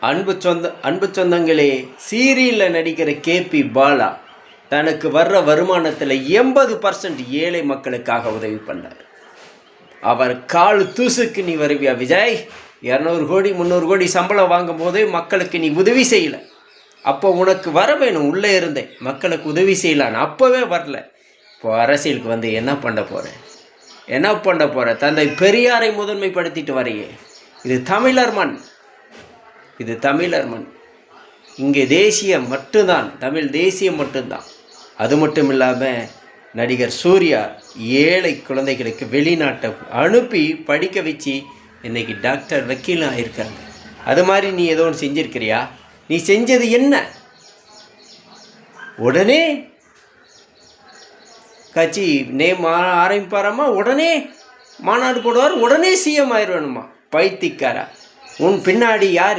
அன்பு சொந்த அன்பு சொந்தங்களே சீரியலில் நடிக்கிற கேபி பாலா தனக்கு வர்ற வருமானத்தில் எண்பது பர்சன்ட் ஏழை மக்களுக்காக உதவி பண்ணார். அவர் கால் தூசுக்கு நீ வருவியா விஜய்? இரநூறு கோடி முந்நூறு கோடி சம்பளம் வாங்கும் போதே மக்களுக்கு நீ உதவி செய்யலை. அப்போ உனக்கு வர வேணும் உள்ளே இருந்தேன் மக்களுக்கு உதவி செய்யலான்னு அப்போவே வரல. இப்போ அரசியலுக்கு வந்து என்ன பண்ண போகிற என்ன பண்ண போகிற தந்தை பெரியாரை முதன்மைப்படுத்திட்டு வரையே. இது தமிழர் மண். இது தமிழர் மண் இங்கே தேசியம் மட்டும்தான் தமிழ் தேசியம் மட்டும்தான். அது மட்டும் இல்லாமல் நடிகர் சூர்யா ஏழை குழந்தைகளுக்கு வெளிநாட்டை அனுப்பி படிக்க வச்சு இன்னைக்கு டாக்டர் வக்கீலும் ஆயிருக்காங்க. அது மாதிரி நீ ஏதோ ஒன்று செஞ்சிருக்கிறியா? நீ செஞ்சது என்ன? உடனே கட்சி நேம் ஆரம்பிப்பாராமா? உடனே மாநாடு போடுவார் உடனே சிஎம் ஆயிடுவேணுமா பைத்திக்காரா உன் பின்னாடி யார்